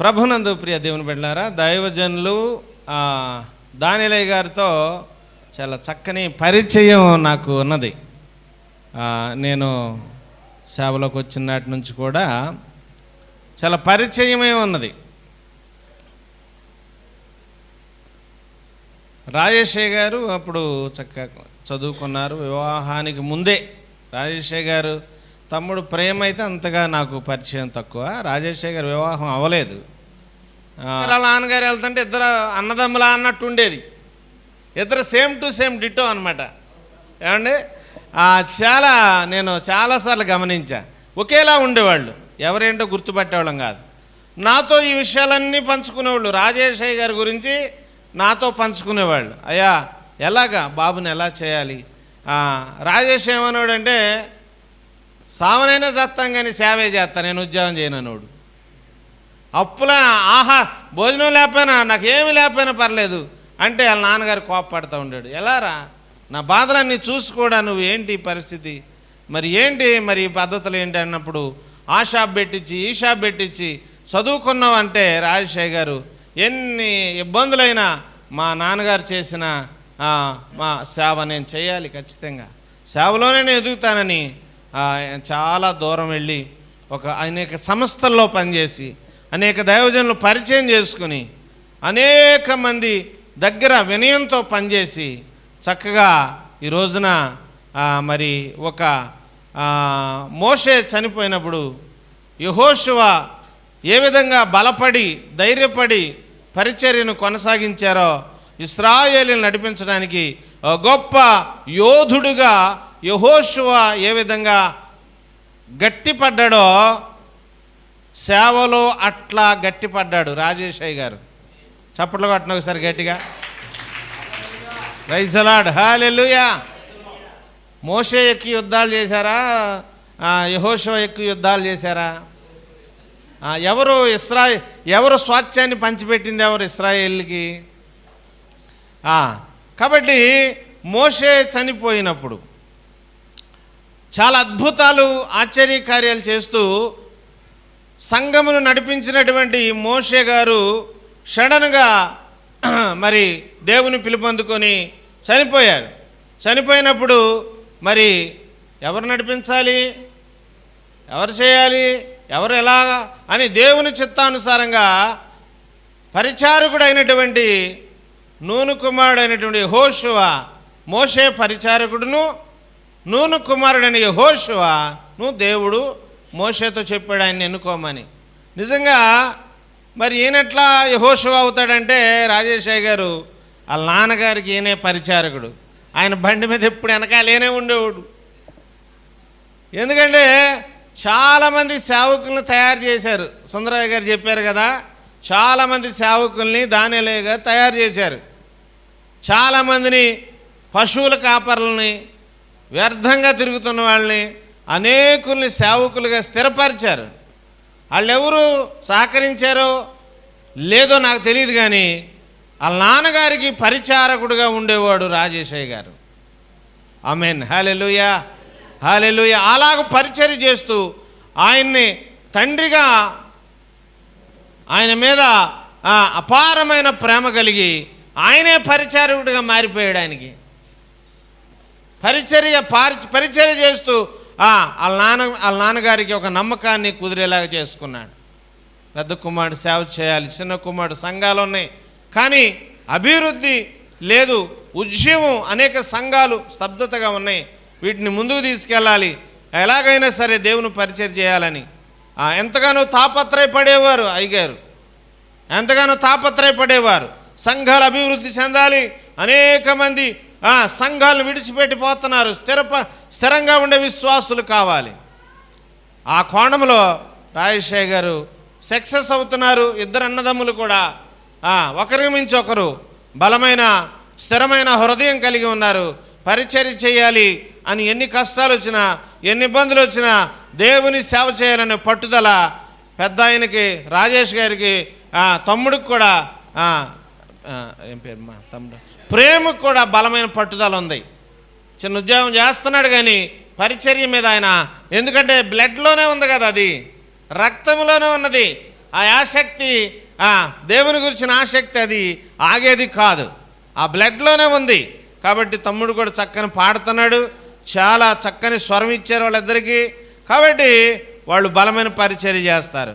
ప్రభునందు ప్రియ దేవుని బిడ్డారా దైవజనులు దానిలయ్య గారితో చాలా చక్కని పరిచయం నాకు ఉన్నది. నేను సేవలోకి వచ్చిన నాటి నుంచి కూడా చాలా పరిచయమే ఉన్నది. రాజేషయ్య గారు అప్పుడు చక్కగా చదువుకున్నారు. వివాహానికి ముందే రాజేషయ్య గారు తమ్ముడు ప్రేమ అయితే అంతగా నాకు పరిచయం తక్కువ. రాజేషయ్య గారి వివాహం అవ్వలేదు. వాళ్ళ నాన్నగారు వెళ్తుంటే ఇద్దరు అన్నదమ్ములా అన్నట్టు ఉండేది. ఇద్దరు సేమ్ టు సేమ్ డిటో అనమాట ఏమండి? చాలా నేను చాలాసార్లు గమనించా. ఒకేలా ఉండేవాళ్ళు. ఎవరేంటో గుర్తుపట్టేవాళ్ళం కాదు. నాతో ఈ విషయాలన్నీ పంచుకునేవాళ్ళు. రాజేషయ్య గారి గురించి నాతో పంచుకునేవాళ్ళు. అయ్యా ఎలాగా? బాబుని ఎలా చేయాలి? ఆ, రాజేష్ ఏమన్నాడంటే సావనైనా చేస్తాం కానీ సేవే చేస్తా నేను ఉద్యోగం చేయనోడు అప్పుల ఆహా భోజనం లేకపోయినా నాకు ఏమి లేకపోయినా పర్లేదు. అంటే వాళ్ళ నాన్నగారు కోపపడతా ఉండాడు. ఎలారా? నా బాధలన్నీ చూసి కూడా నువ్వు? ఏంటి పరిస్థితి? మరి ఏంటి? మరి ఈ పద్ధతులు ఏంటి అన్నప్పుడు ఆ షాప్ పెట్టించి ఈ షాప్ పెట్టించి చదువుకున్నావు అంటే రాజశేఖర్ గారు ఎన్ని ఇబ్బందులైనా మా నాన్నగారు చేసిన మా సేవ నేను చేయాలి ఖచ్చితంగా. సేవలోనే నేను ఎదుగుతానని చాలా దూరం వెళ్ళి ఒక అనేక సంస్థల్లో పనిచేసి అనేక దైవజనులు పరిచయం చేసుకుని అనేక మంది దగ్గర వినయంతో పనిచేసి చక్కగా ఈ రోజున మరి ఒక మోషే చనిపోయినప్పుడు యహోశివ ఏ విధంగా బలపడి ధైర్యపడి పరిచర్యను కొనసాగించారో ఇస్రాయేలీని నడిపించడానికి గొప్ప యోధుడుగా యహోశువ ఏ విధంగా గట్టిపడ్డాడో సేవలో అట్లా గట్టిపడ్డాడు రాజేషయ్య గారు. చప్పట్లు కొట్టిన ఒకసారి గట్టిగా. రైసలాడ్ హాలెలుయా మోషే ఎక్కి యుద్ధాలు చేశారా? యహోషవ ఎక్కువ యుద్ధాలు చేశారా? ఎవరు ఇస్రా ఎవరు స్వాచ్ఛాన్ని పంచిపెట్టింది ఎవరు ఇస్రాయేల్కి? కాబట్టి మోషే చనిపోయినప్పుడు చాలా అద్భుతాలు ఆశ్చర్యకార్యాలు చేస్తూ సంఘమును నడిపించినటువంటి మోషే గారు షడన్గా మరి దేవుని పిలుపొందుకొని చనిపోయాడు. చనిపోయినప్పుడు మరి ఎవరు నడిపించాలి? ఎవరు చేయాలి? ఎవరు ఎలా అని దేవుని చిత్తానుసారంగా పరిచారకుడైనటువంటి నూను కుమారుడైనటువంటి హోషువ మోషే పరిచారకుడును నూను కుమారుడైన యెహోషువ నువ్వు దేవుడు మోషేతో చెప్పాడు ఆయన ఎన్నుకోమని. నిజంగా మరి ఈయనట్లా యహోషువ అవుతాడంటే రాజేశయ్య గారు వాళ్ళ నాన్నగారికి ఈయనే పరిచారకుడు. ఆయన బండి మీద ఎప్పుడు వెనకాలేనే ఉండేవాడు. ఎందుకంటే చాలామంది సేవకులను తయారు చేశారు. సుందరయ్య గారు చెప్పారు కదా చాలామంది సేవకుల్ని దానిలయ్య గారు తయారు చేశారు. చాలామందిని పశువుల కాపర్లని వ్యర్థంగా తిరుగుతున్న వాళ్ళని అనేకుల్ని సేవకులుగా స్థిరపరిచారు. వాళ్ళెవరు సహకరించారో లేదో నాకు తెలియదు కానీ వాళ్ళ నాన్నగారికి పరిచారకుడుగా ఉండేవాడు రాజేశయ్య గారు. ఆమెన్. హాలెలుయా. హాలెలుయా. అలాగ పరిచర్య చేస్తూ ఆయన్ని తండ్రిగా ఆయన మీద అపారమైన ప్రేమ కలిగి ఆయనే పరిచారకుడిగా మారిపోయాడు ఆయనకి. పరిచర్య పరిచర్య చేస్తూ వాళ్ళ నాన్న వాళ్ళ నాన్నగారికి ఒక నమ్మకాన్ని కుదిరేలాగా చేసుకున్నాడు. పెద్ద కుమారుడు సేవ చేయాలి చిన్న కుమారుడు సంఘాలు ఉన్నాయి. కానీ అభివృద్ధి లేదు ఉద్యమం అనేక సంఘాలు స్తబ్దతగా ఉన్నాయి. వీటిని ముందుకు తీసుకెళ్ళాలి. ఎలాగైనా సరే దేవుని పరిచయం చేయాలని. ఎంతగానో తాపత్రయపడేవారు అయ్యగారు. ఎంతగానో తాపత్రయపడేవారు. సంఘాలు అభివృద్ధి చెందాలి. అనేక మంది సంఘాలను విడిచిపెట్టిపోతున్నారు. స్థిరప స్థిరంగా ఉండే విశ్వాసులు కావాలి. ఆ కోణంలో రాజశేఖర్ గారు సక్సెస్ అవుతున్నారు. ఇద్దరు అన్నదమ్ములు కూడా. ఒకరి ఒకరికి మించి ఒకరు బలమైన స్థిరమైన హృదయం కలిగి ఉన్నారు. పరిచర్య చేయాలి అని ఎన్ని కష్టాలు వచ్చినా ఎన్ని ఇబ్బందులు వచ్చినా దేవుని సేవ చేయాలనే పట్టుదల పెద్ద ఆయనకి రాజేష్ గారికి తమ్ముడికి కూడా ఏం పేరు మా తమ్ముడు? ప్రేమకు కూడా బలమైన పట్టుదల ఉంది. చిన్న ఉద్యోగం చేస్తున్నాడు కానీ పరిచర్య మీద ఆయన ఎందుకంటే బ్లడ్లోనే ఉంది కదా అది. రక్తంలోనే ఉన్నది. ఆ ఆసక్తి దేవుని గురించిన ఆసక్తి అది ఆగేది కాదు. ఆ బ్లడ్లోనే ఉంది. కాబట్టి తమ్ముడు కూడా చక్కని పాడుతున్నాడు. చాలా చక్కని స్వరం ఇచ్చారు వాళ్ళిద్దరికీ. కాబట్టి వాళ్ళు బలమైన పరిచర్య చేస్తారు.